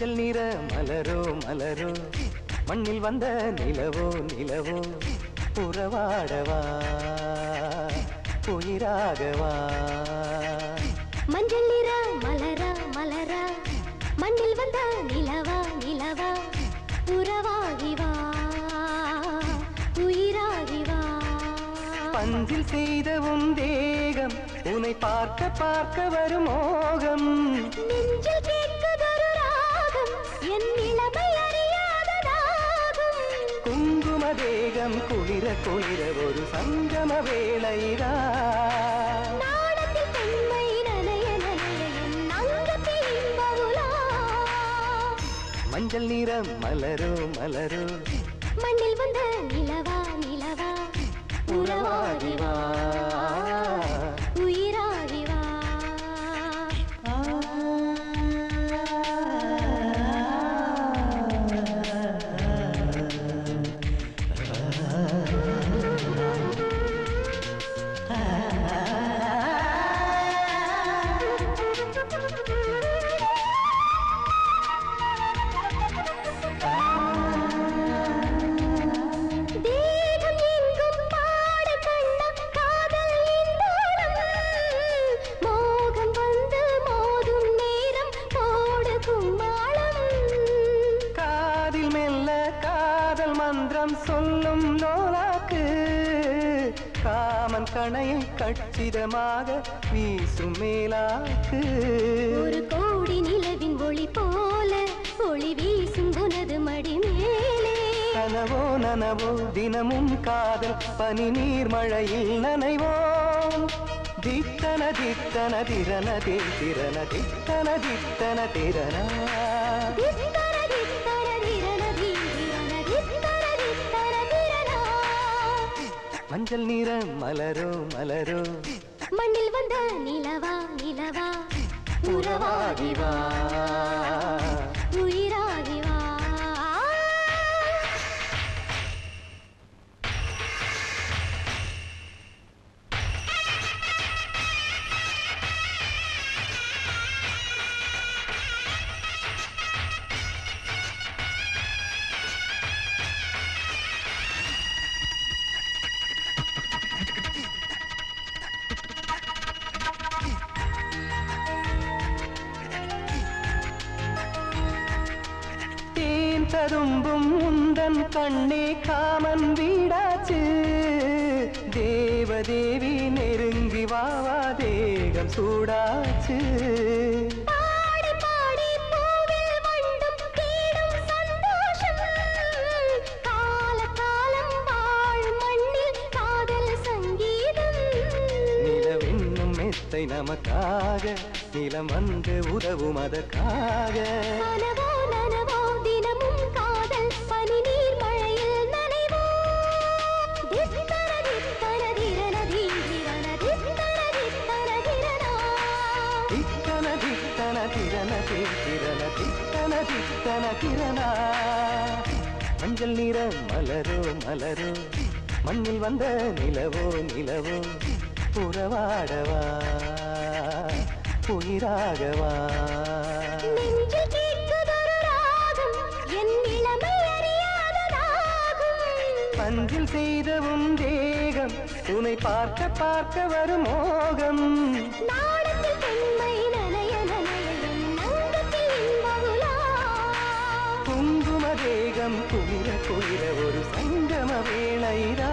மஞ்சள் நீர மலரோ மலரோ. மண்ணில் வந்த நிலவோ நிலவோ. உறவாடவா உயிராகவா மஞ்சள் நிற மலரா மலரா. மண்ணில் வந்த நிலவா நிலவா. உறவாகி வா உயிராகி வா பஞ்சில் செய்த உன் தேகம் உன்னை பார்க்க பார்க்க வரும் மோகம். தேகம் குளிர குளிர ஒரு சங்கம வேளைதா. மஞ்சள் நிறம் மலரோ மலரோ கணையை கச்சிதமாக வீசும் மேலாக்கு. ஒரு கோடி நிலவின் ஒளி போல ஒளி வீசும் உனது மடி மேலே. கனவோ நனவோ தினமும் காதல் பனி நீர் மழையில் நனைவோம். தித்தன தித்தன திரன திரன தித்தன தித்தன திரனா மஞ்சள் நிற மலரோ மலரோ. மண்ணில் வந்த நிலவா நிலவா. உறவாகி வா. உயிராகி வா தேன் ததும்பும் முந்தன் கண்ணே காமன் வீடாச்சு. தேவதேவி நெருங்கி வாவா தேகம் சூடாச்சு. நமக்காக நிலம் வந்து உதவும் அதற்காக. தித்தன தித்தன திரன திரன தித்தன தித்தன திரனா மஞ்சள் நிற மலரோ மலரோ. மண்ணில் வந்த நிலவோ நிலவோ. உறவாடவா உயிராகவா பஞ்சில் செய்தவும் தேகம் உன்னை பார்க்க பார்க்க வரும் மோகம். நாடத்தில் பெண்மை வேகம் குளிர குளிர ஒரு சங்கம வேளைதா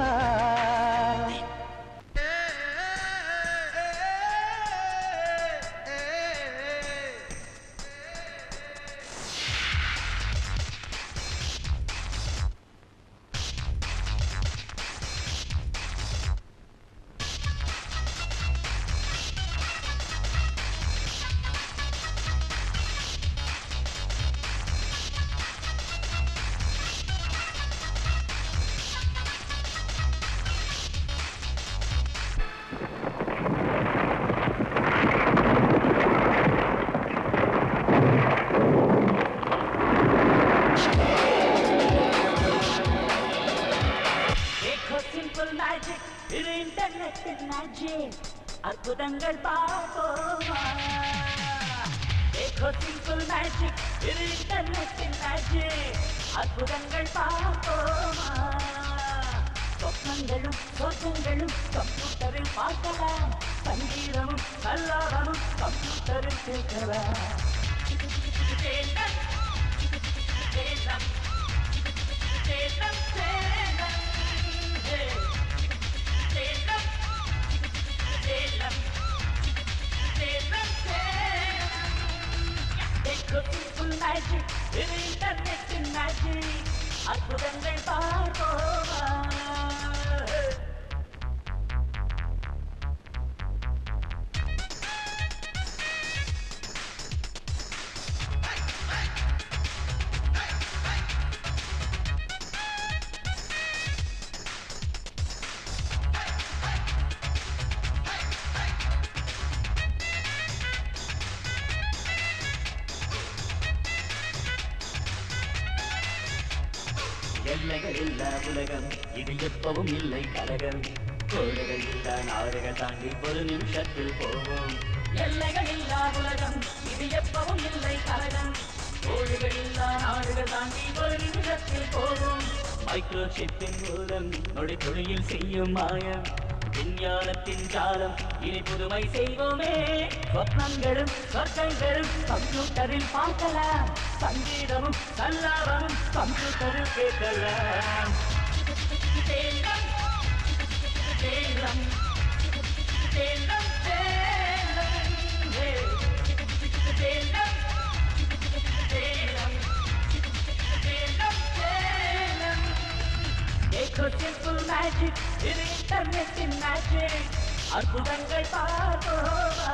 சொப்னங்களும் சொர்க்கங்களும் கம்ப்யூட்டரில் பார்க்கலாம். சங்கீதமும் கல்லாரமும் கம்ப்யூட்டரில் கேட்கலாம். magic, இது இன்டர்நெட்டின் மேஜிக் அற்புதங்கள் பார்ப்போமா? எல்லைகள் இல்ல உலகம் இது எப்பவும் இல்லை கலகம் கோடுகள் இல்ல நாடுகள் தாண்டி ஒரு நிமிஷத்தில் போவோம். எல்லைகள் இல்லா உலகம் இது எப்பவும் இல்லை கலகம் கோடுகள் இல்லா நாடுகள் தாண்டி ஒரு நிமிஷத்தில் போவோம். மைக்ரோ சிப்பின் மூலம் நொடி தொழில் செய்யும் மாயம். விஞ்ஞானத்தின் காலம். இனி புதுமை செய்வோமே. சொப்னங்களும் சொற்கங்களும் கம்ப்யூட்டரில் பார்க்கலாம். சங்கீதமும் சல்லாபமும் கம்ப்யூட்டரில் கேட்கலாம். சேலம், சேலம், देखो மேஜிக் இது இன்டர்நெட்டின் மேஜிக் அற்புதங்கள் பார்ப்போமா?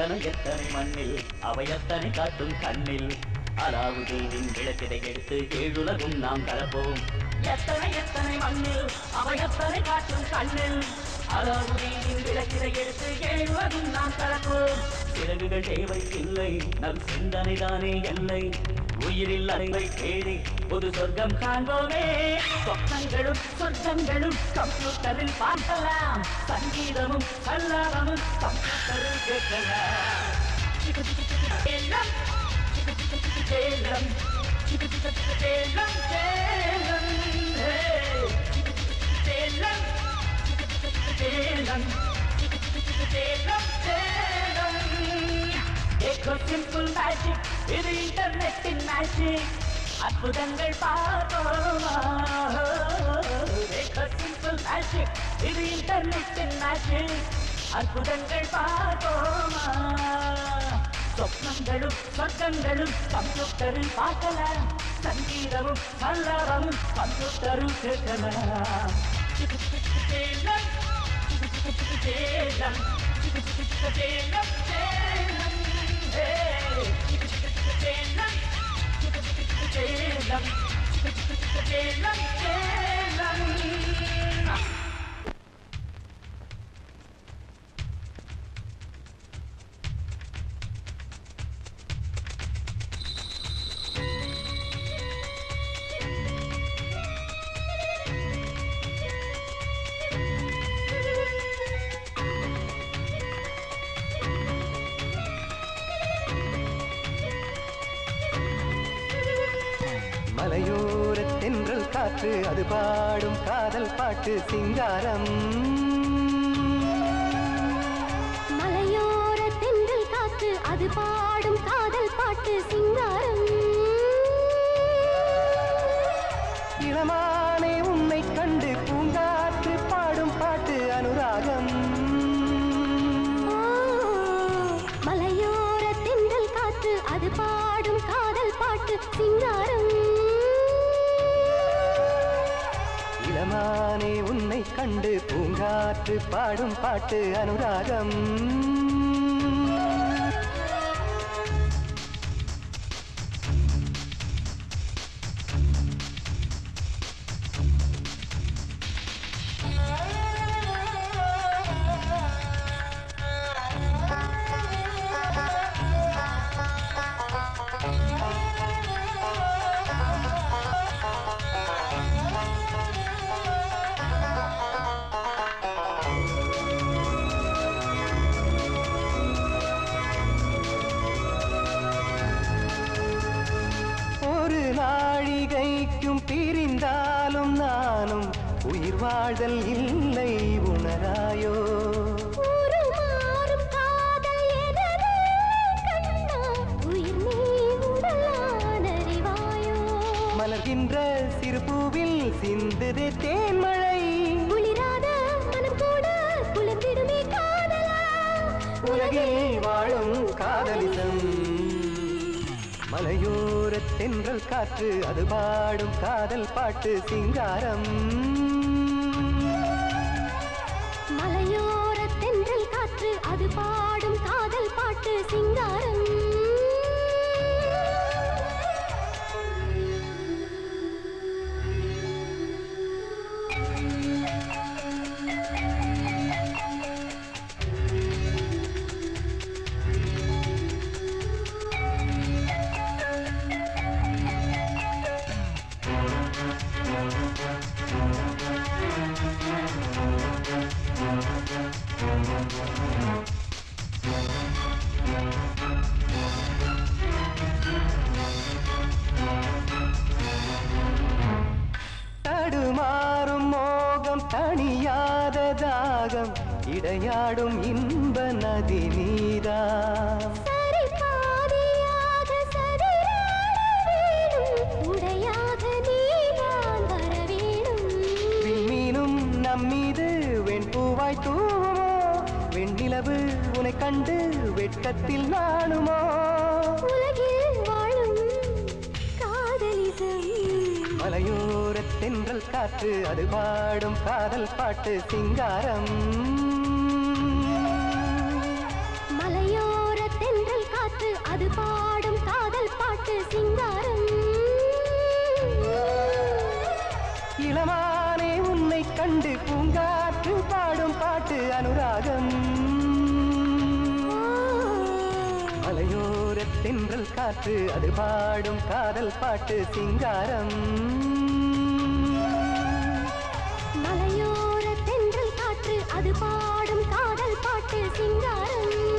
எத்தனை எத்தனை மண்ணில் அவை எத்தனை காட்டும் கண்ணில். அலாவுதீனின் விளக்கிடை எடுத்து ஏழுலகும் நாம் கலப்போம். எத்தனை எத்தனை மண்ணில் அவை எத்தனை காட்டும் கண்ணில். அலாவுதீனின் விளக்கினை எடுத்து ஏழுலகும் நாம் கலப்போம். சிறகுகள் தேவை இல்லை நம் சிந்தனை தானே எல்லை. உயிரில் அறிவை தேடி ஒரு சொர்க்கம் காண்போமே. சொப்னங்களும் சொர்க்கங்களும் கம்ப்யூட்டரில் பார்க்கலாம். சங்கீதமும் கல்லாரமும் கம்ப்யூட்டரில் கேட்கலாம். Salem Salem Salem Salem Salem Salem Salem echo simple magic இது இன்டர்நெட்டின் மேஜிக் அற்புதங்கள் பார்ப்போமா எக்கோ சிம்பிள் மேஜிக் இது இன்டர்நெட்டின் மேஜிக் அற்புதங்கள் பார்ப்போமா சொப்னங்களும் சொர்க்கங்களும் கம்ப்யூட்டரில் பார்க்கலாம் சங்கீதமும் சல்லாரமும் கம்ப்யூட்டரும் கேட்கலாம் சேலம் சேலம். Hey, மலையோர தென்றல் காற்று அது பாடும் காதல் பாட்டு சிங்காரம். மலையோர தென்றல் காற்று அது பாடும் காதல் பாட்டு சிங்காரம். இளமானே உன்னை கண்டு பூங்காற்று பாடும் பாட்டு அனுராகம். ஆ, மலையோர தென்றல் காற்று அது பாடும் காதல் பாட்டு சிங்காரம். நானே உன்னை கண்டு பூங்காற்று பாடும் பாட்டு அனுராகம். உயிர் வாழ்தல் இல்லை உணராயோ? மலர்கின்ற சிறு பூவில் சிந்துதே தேன்மழை. குளிராத மனம் கூட குளிர்ந்திடுமே காதலா? உலகில் வாழும் காதலிசம். மலையோர தென்றல் காற்று அது பாடும் காதல் பாட்டு சிங்காரம். பாடும் காதல் பாட்டு சிங்காரம் இடையாடும் இன்ப நதி நீதா நம்மீது வெண்பூவாய் தூவுமோ? வெண்ணிலவு உனை கண்டு வெட்கத்தில் நாணுமோ? உலகில் வாழும் காதலிசம். மலையோர தென்றல் காற்று அது பாடும் காதல் பாட்டு சிங்காரம். பாட்டு அனுராகம். மலையோர தென்றல் காற்று அது பாடும் காதல் பாட்டு சிங்காரம். மலையோர தென்றல் காற்று அது பாடும் காதல் பாட்டு சிங்காரம்.